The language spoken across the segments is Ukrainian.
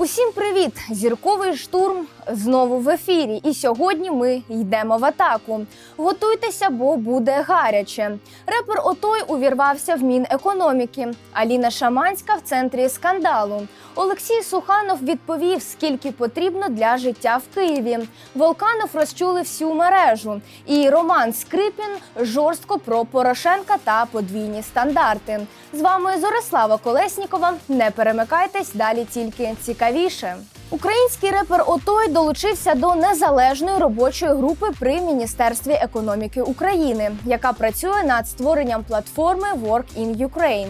Усім привіт! Зірковий штурм знову в ефірі. І сьогодні ми йдемо в атаку. Готуйтеся, бо буде гаряче. Репер Отой увірвався в Мінекономіки. Аліна Шаманська в центрі скандалу. Олексій Суханов відповів, скільки потрібно для життя в Києві. Волканов розчули всю мережу. І Роман Скрипін жорстко про Порошенка та подвійні стандарти. З вами Зорислава Колеснікова. Не перемикайтесь далі тільки цікавіше. Український репер Отой долучився до незалежної робочої групи при Міністерстві економіки України, яка працює над створенням платформи Work in Ukraine.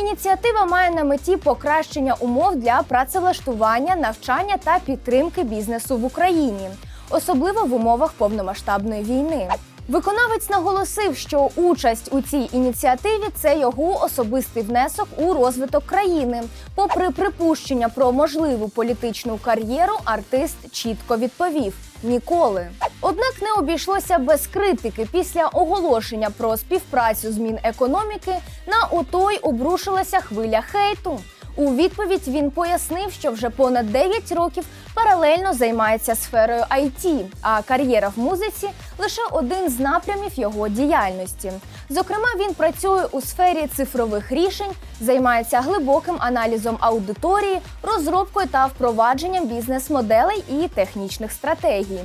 Ініціатива має на меті покращення умов для працевлаштування, навчання та підтримки бізнесу в Україні, особливо в умовах повномасштабної війни. Виконавець наголосив, що участь у цій ініціативі це його особистий внесок у розвиток країни. Попри припущення про можливу політичну кар'єру, артист чітко відповів: ніколи. Однак не обійшлося без критики. Після оголошення про співпрацю з Мінекономіки на отой обрушилася хвиля хейту. У відповідь він пояснив, що вже понад 9 років паралельно займається сферою IT, а кар'єра в музиці лише один з напрямів його діяльності. Зокрема, він працює у сфері цифрових рішень, займається глибоким аналізом аудиторії, розробкою та впровадженням бізнес-моделей і технічних стратегій.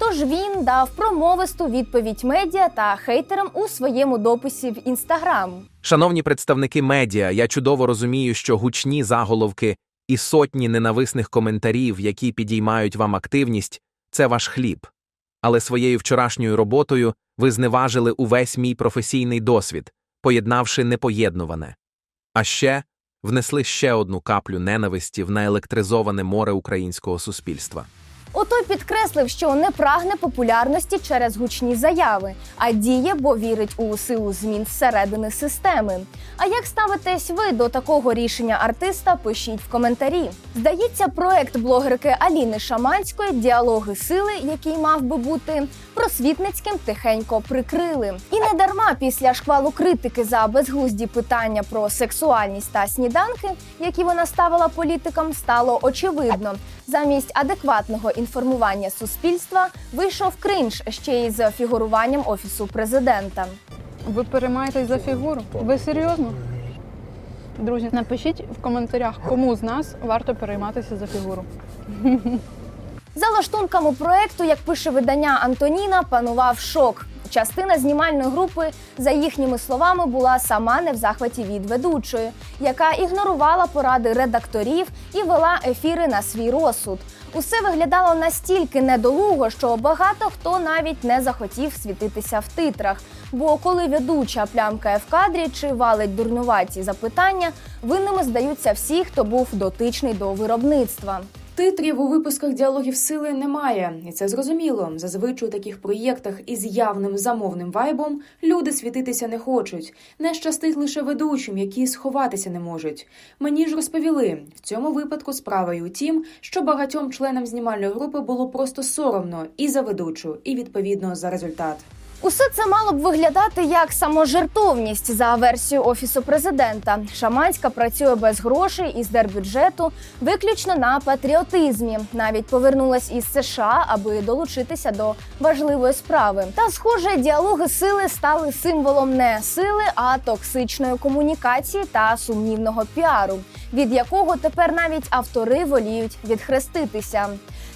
Тож він дав промовисту відповідь медіа та хейтерам у своєму дописі в інстаграм. Шановні представники медіа, я чудово розумію, що гучні заголовки і сотні ненависних коментарів, які підіймають вам активність, це ваш хліб. Але своєю вчорашньою роботою ви зневажили увесь мій професійний досвід, поєднавши непоєднуване. А ще внесли ще одну каплю ненависті в наелектризоване море українського суспільства. Отой підкреслив, що не прагне популярності через гучні заяви, а діє, бо вірить у силу змін зсередини системи. А як ставитесь ви до такого рішення артиста? Пишіть в коментарі. Здається, проект блогерки Аліни Шаманської Діалоги сили, який мав би бути просвітницьким, тихенько прикрили. І не дарма після шквалу критики за безглузді питання про сексуальність та сніданки, які вона ставила політикам, стало очевидно. Замість адекватного інформування суспільства вийшов кринж ще й з фігуруванням офісу президента. Ви переймаєтесь за фігуру? Ви серйозно? Друзі, напишіть в коментарях, кому з нас варто перейматися за фігуру. За лаштунками проекту, як пише видання Антоніна, панував шок. Частина знімальної групи, за їхніми словами, була сама не в захваті від ведучої, яка ігнорувала поради редакторів і вела ефіри на свій розсуд. Усе виглядало настільки недолуго, що багато хто навіть не захотів світитися в титрах. Бо коли ведуча плямкає в кадрі чи валить дурнуваті запитання, винними здаються всі, хто був дотичний до виробництва. Титрів у випусках діалогів сили немає, і це зрозуміло. Зазвичай у таких проєктах із явним замовним вайбом люди світитися не хочуть. Не щастить лише ведучим, які сховатися не можуть. Мені ж розповіли в цьому випадку справа й у тім, що багатьом членам знімальної групи було просто соромно і за ведучу, і відповідно за результат. Усе це мало б виглядати як саможертовність за версією офісу президента. Шаманська працює без грошей із держбюджету, виключно на патріотизмі. Навіть повернулась із США, аби долучитися до важливої справи. Та, схоже, діалоги сили стали символом не сили, а токсичної комунікації та сумнівного піару, від якого тепер навіть автори воліють відхреститися.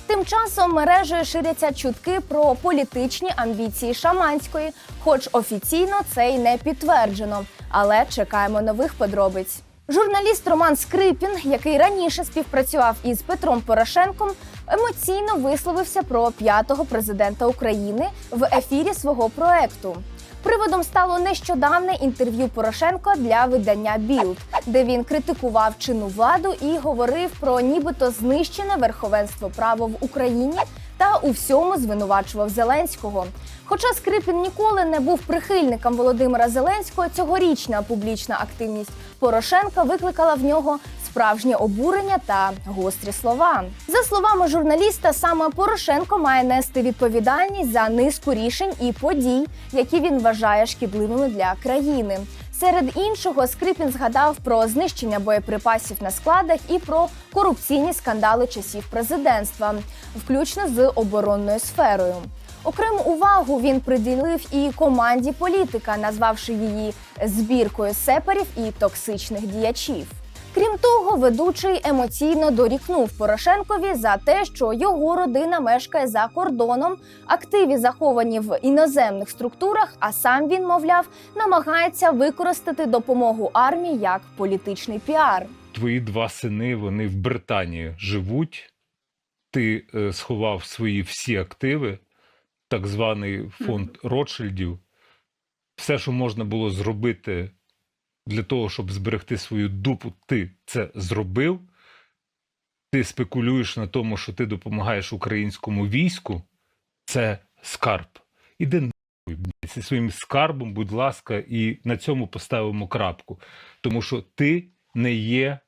Тим часом мережею ширяться чутки про політичні амбіції Шаманської, хоч офіційно це й не підтверджено. Але чекаємо нових подробиць. Журналіст Роман Скрипін, який раніше співпрацював із Петром Порошенком, емоційно висловився про п'ятого президента України в ефірі свого проекту. Приводом стало нещодавне інтерв'ю Порошенка для видання Білд, де він критикував чинну владу і говорив про нібито знищене верховенство права в Україні та у всьому звинувачував Зеленського. Хоча Скрипін ніколи не був прихильником Володимира Зеленського, цьогорічна публічна активність Порошенка викликала в нього справжнє обурення та гострі слова. За словами журналіста, саме Порошенко має нести відповідальність за низку рішень і подій, які він вважає шкідливими для країни. Серед іншого, Скрипін згадав про знищення боєприпасів на складах і про корупційні скандали часів президентства, включно з оборонною сферою. Окрему увагу він приділив і команді політика, назвавши її збіркою сепарів і токсичних діячів. Крім того, ведучий емоційно дорікнув Порошенкові за те, що його родина мешкає за кордоном, активи заховані в іноземних структурах, а сам він, мовляв, намагається використати допомогу армії як політичний піар. Твої два сини вони в Британії живуть. Ти е, сховав свої всі активи, так званий фонд Ротшильдів. Все, що можна було зробити для того, щоб зберегти свою дупу, ти це зробив. Ти спекулюєш на тому, що ти допомагаєш українському війську. Це скарб. Іди нахуй, зі своїм скарбом, будь ласка, і на цьому поставимо крапку. Тому що ти не є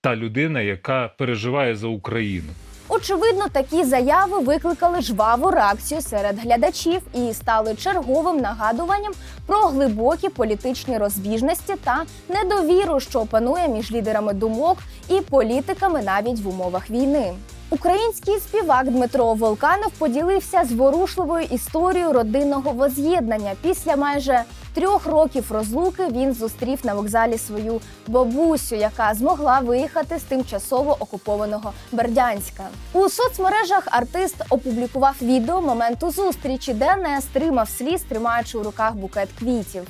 та людина, яка переживає за Україну. Очевидно, такі заяви викликали жваву реакцію серед глядачів і стали черговим нагадуванням про глибокі політичні розбіжності та недовіру, що панує між лідерами думок і політиками навіть в умовах війни. Український співак Дмитро Волканов поділився зворушливою історією родинного воз'єднання. Після майже трьох років розлуки він зустрів на вокзалі свою бабусю, яка змогла виїхати з тимчасово окупованого Бердянська. У соцмережах артист опублікував відео моменту зустрічі, де не стримав сліз, тримаючи у руках букет квітів.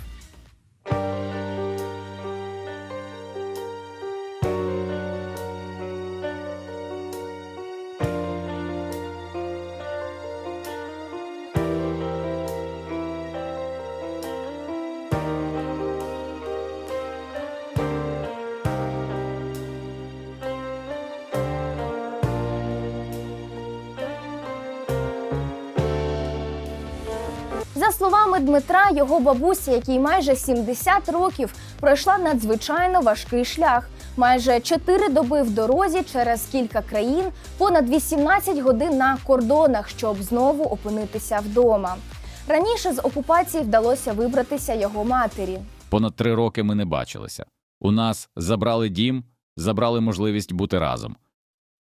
За словами Дмитра, його бабуся, якій майже 70 років, пройшла надзвичайно важкий шлях. Майже 4 доби в дорозі через кілька країн, понад 18 годин на кордонах, щоб знову опинитися вдома. Раніше з окупації вдалося вибратися його матері. Понад три роки ми не бачилися. У нас забрали дім, забрали можливість бути разом.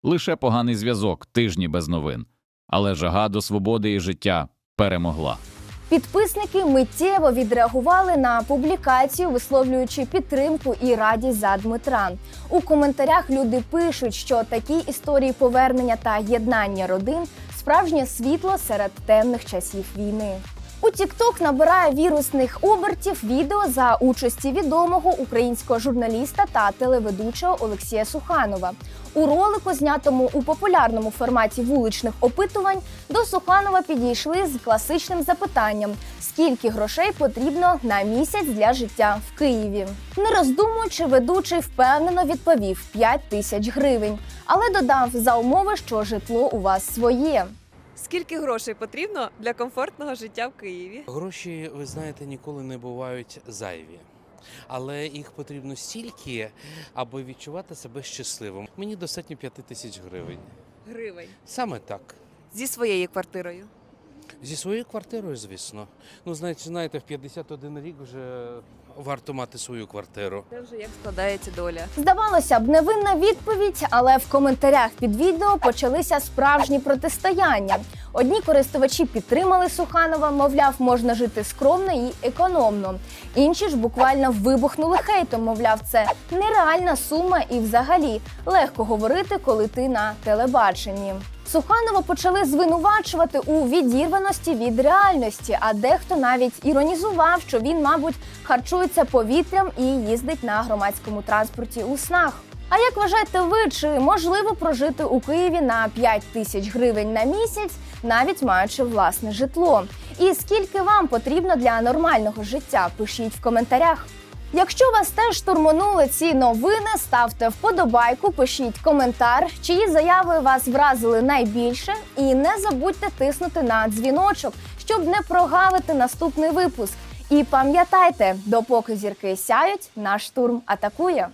Лише поганий зв'язок, тижні без новин. Але жага до свободи і життя перемогла. Підписники миттєво відреагували на публікацію, висловлюючи підтримку і радість за Дмитра. У коментарях люди пишуть, що такі історії повернення та єднання родин справжнє світло серед темних часів війни. У TikTok набирає вірусних обертів відео за участі відомого українського журналіста та телеведучого Олексія Суханова. У ролику, знятому у популярному форматі вуличних опитувань, до Суханова підійшли з класичним запитанням: скільки грошей потрібно на місяць для життя в Києві. Не роздумуючи, ведучий впевнено відповів 5 тисяч гривень, але додав за умови, що житло у вас своє. Скільки грошей потрібно для комфортного життя в Києві? Гроші, ви знаєте, ніколи не бувають зайві. Але їх потрібно стільки, аби відчувати себе щасливим. Мені достатньо 5 тисяч гривень. Гривень Саме так. зі своєю квартирою. Зі своєю квартирою, звісно. Ну, знаєте, знаєте, в 51 рік вже варто мати свою квартиру. Це вже як складається доля. Здавалося б, невинна відповідь, але в коментарях під відео почалися справжні протистояння. Одні користувачі підтримали Суханова, мовляв, можна жити скромно і економно. Інші ж буквально вибухнули хейтом, мовляв, це нереальна сума і взагалі легко говорити, коли ти на телебаченні. Суханова почали звинувачувати у відірваності від реальності, а дехто навіть іронізував, що він, мабуть, харчується повітрям і їздить на громадському транспорті у снах. А як вважаєте ви, чи можливо прожити у Києві на 5 тисяч гривень на місяць, навіть маючи власне житло? І скільки вам потрібно для нормального життя? Пишіть в коментарях. Якщо вас теж штурманули ці новини, ставте вподобайку, пишіть коментар, чиї заяви вас вразили найбільше, і не забудьте тиснути на дзвіночок, щоб не прогавити наступний випуск. І пам'ятайте, допоки зірки сяють, наш штурм атакує.